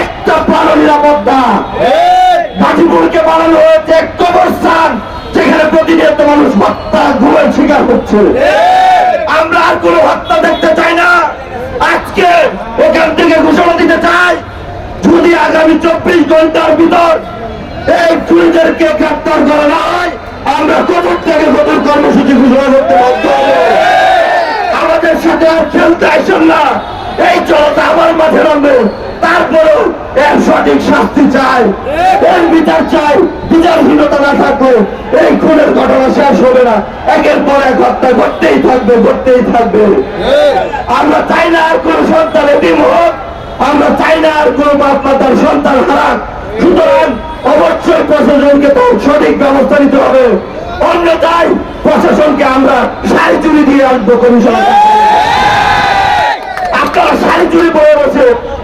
একটা প্রাণ নিরাপদ না গাজীপুরকে বানানো হয়েছে এক কবরস্থান যেখানে প্রতিনিয়ত মানুষ হত্যা ঘুমের শিকার হচ্ছে। আমরা আর কোনো হত্যা দেখতে চাই না। আজকে এখান থেকে ঘোষণা দিতে চাই যদি আগামী চব্বিশ ঘণ্টার ভিতর এই চুরিদেরকে গ্রেপ্তার করা না হয় আমরা কবর থেকে কঠোর কর্মসূচি ঘোষণা করতে বাধ্য আমাদের সাথে আর খেলতে আসেন না। এই জনতা আমার মাঠে নামবে। তারপরেও এর সঠিক শাস্তি চাই, এর বিচার চাই, বিচারহীনতা না থাকবে। এই খুনের ঘটনা শেষ হবে না। একের পর এক হত্যা ঘটতেই থাকবে ঘটতেই থাকবে। আমরা চাই না আর কোন সন্তান এদিন হোক, আমরা চাই না আর কোন বাপ মাতার সন্তান হারাক। সুতরাং অবশ্যই প্রশাসনকে তার সঠিক ব্যবস্থা নিতে হবে। অন্যথায় প্রশাসনকে আমরা শাড়ি চুরি দিয়ে আসব কমিশন আপনারা শাড়ি চুরি পরে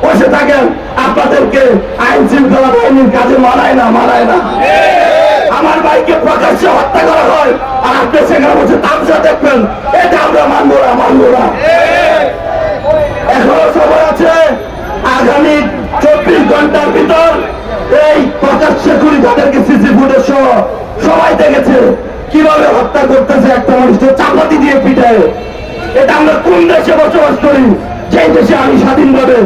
বসে থাকেন। আপনাদেরকে আইন শৃঙ্খলা বাহিনীর কাজে মানায় না মানায় না। আমার ভাইকে প্রকাশ্যে হত্যা করা হয় আর আপনি সেখানে বসে তামসা দেখবেন। এটা আমরা মানবো না মানবো না। এখনও সময় আছে, আগামী চব্বিশ ঘণ্টার ভিতর এই প্রকাশ্যে খুলি তাদেরকে সিসি ফুটেজ সহ সবাই দেখেছে। কীভাবে হত্যা করতেছে একটা মানুষকে চাপাতি দিয়ে পিটায়। এটা আমরা কোন দেশে বসবাস করি? যেই দেশে আমি স্বাধীনভাবে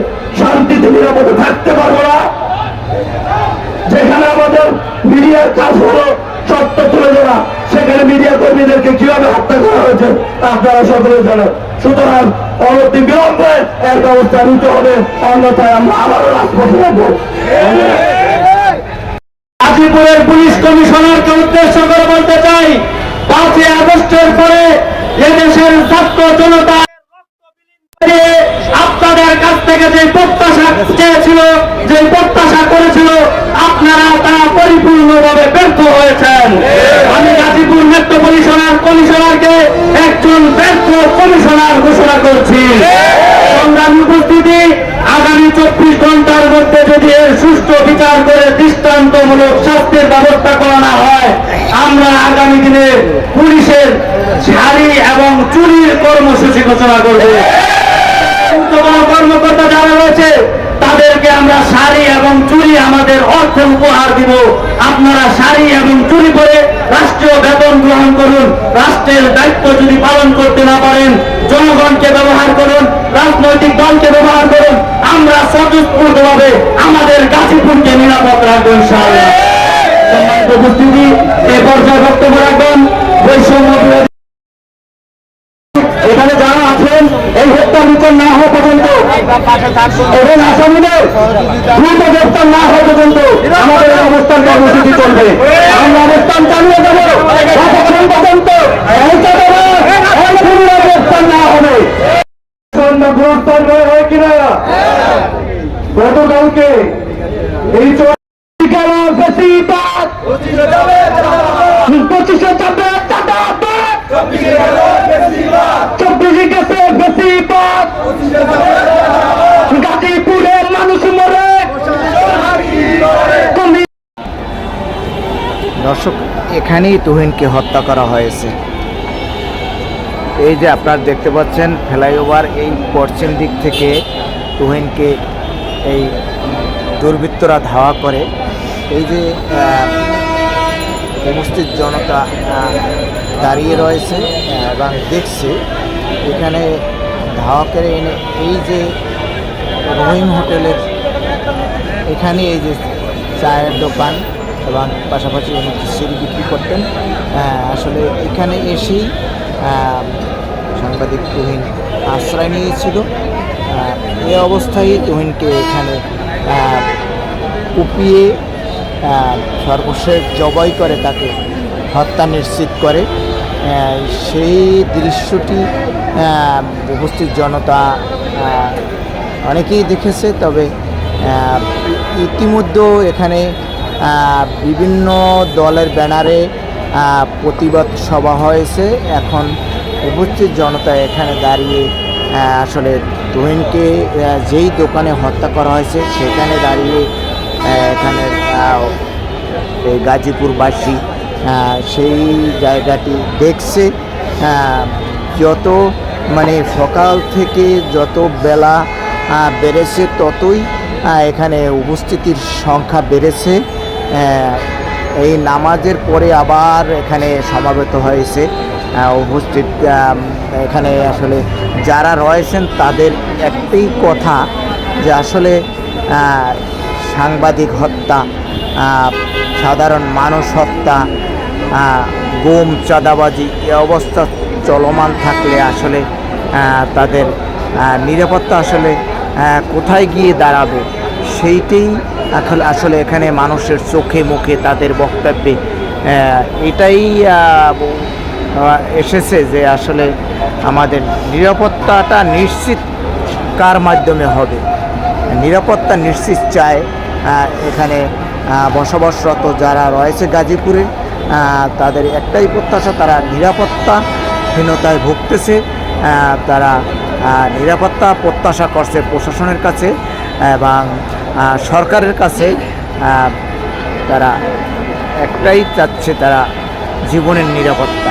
শান্তিতে, নিরাপদে থাকতে পারব না। যেখানে আমাদের মিডিয়ার কাজ হলো সত্য তুলে ধরা, সেখানে মিডিয়া কর্মীদেরকে কীভাবে হত্যা করা হয়েছে আপনারা সকলে জানেন। সুতরাং অনতি বিলম্বে এর ব্যবস্থা নিতে হবে, অন্যথায় আমরা আবারও রাজপথে যাব গাজীপুরের পুলিশ কমিশনারকে উদ্দেশ্য করে বলতে চাই, পাঁচই আগস্টের পরে এদেশের ছাত্র জনতা আপনাদের কাছ থেকে যে প্রত্যাশা চেয়েছিল, যে প্রত্যাশা করেছিল, আপনারা তা পরিপূর্ণভাবে ব্যর্থ হয়েছেন। আমি গাজীপুর মেট্রো কমিশনার কমিশনারকে একজন ব্যর্থ কমিশনার ঘোষণা করছি। সংগ্রামী উপস্থিতি, আগামী চব্বিশ ঘণ্টার মধ্যে যদি এর সুষ্ঠু বিচার করে দৃষ্টান্তমূলক শাস্তির ব্যবস্থা করা না হয়, আমরা আগামী দিনে পুলিশের ঝাড়ি এবং চুরির কর্মসূচি ঘোষণা করব। গুরুত্বপূর্ণ কর্মকর্তা যারা রয়েছে, তাদেরকে আমরা শাড়ি এবং চুরি আমাদের অর্থে উপহার দিব। আপনারা শাড়ি এবং চুরি করে রাষ্ট্রীয় বেতন গ্রহণ করুন। রাষ্ট্রের দায়িত্ব যদি পালন করতে না পারেন, জনগণকে ব্যবহার করুন, রাজনৈতিক দলকে ব্যবহার করুন, আমরা স্বতঃস্ফূর্তভাবে আমাদের গাজীপুরকে নিরাপদ রাখব ইনশাআল্লাহ। উপস্থিতি, এ পর্যায়ে বক্তব্য রাখবেন বৈষম্য বিচার না হওয়া পর্যন্ত, এবং আসামিদের দ্রুত গ্রেপ্তার না হওয়া পর্যন্ত আমাদের অবস্থান কর্মসূচি চলবে। আমরা অবস্থান চালিয়ে যাব। যতক্ষণ পর্যন্ত গ্রেপ্তার না হবে। করা হয় কিনা? গতকালকে এই দর্শক, এখানেই তুহিনকে হত্যা করা হয়েছে। এই যে আপনারা দেখতে পাচ্ছেন, ফ্লাইওভার এই পশ্চিম দিক থেকে তুহিনকে এই দুর্বৃত্তরা ধাওয়া করে। এই যে উপস্থিত জনতা দাঁড়িয়ে রয়েছে এবং দেখছে, এখানে ধাওয়া করে এনে এই যে রহিম হোটেলের এখানে এই যে চায়ের দোকান এবং পাশাপাশি উনি খিচুড়ি বিক্রি করতেন। আসলে এখানে এসেই সাংবাদিক তুহিন আশ্রয় নিয়েছিল। এ অবস্থায় তুহিনকে এখানে কুপিয়ে সর্বশেষ জবাই করে তাকে হত্যা নিশ্চিত করে। সেই দৃশ্যটি উপস্থিত জনতা অনেকেই দেখেছে। তবে ইতিমধ্যেও এখানে বিভিন্ন দলের ব্যানারে প্রতিবাদ সভা হয়েছে। এখন উপস্থিত জনতা এখানে দাঁড়িয়ে আসলে তুহিনকে যেই দোকানে হত্যা করা হয়েছে, সেখানে দাঁড়িয়ে এখানে এই গাজীপুরবাসী সেই জায়গাটি দেখছে। যত মানে সকাল থেকে যত বেলা বেড়েছে, ততই এখানে উপস্থিতির সংখ্যা বেড়েছে। এই নামাজের পরে আবার এখানে সমাবেত হয়েছে। উপস্থিত এখানে আসলে যারা রয়েছেন তাদের একটাই কথা যে আসলে সাংবাদিক হত্যা সাধারণ মানুষ হত্যা গুম, চাঁদাবাজি এ অবস্থা চলমান থাকলে আসলে তাদের নিরাপত্তা আসলে কোথায় গিয়ে দাঁড়াবে সেইটাই আসলে আসলে এখানে মানুষের চোখে মুখে তাদের বক্তব্যে এটাই এসেছে যে আসলে আমাদের নিরাপত্তাটা নিশ্চিত কার মাধ্যমে হবে। নিরাপত্তা নিশ্চিত চায় এখানে বসবাসরত যারা রয়েছে গাজীপুরে তাদের একটাই প্রত্যাশা, তারা নিরাপত্তাহীনতায় ভুগতেছে তারা নিরাপত্তা প্রত্যাশা করছে প্রশাসনের কাছে এবং সরকারের কাছে তারা একটাই চাচ্ছে তারা জীবনের নিরাপত্তা।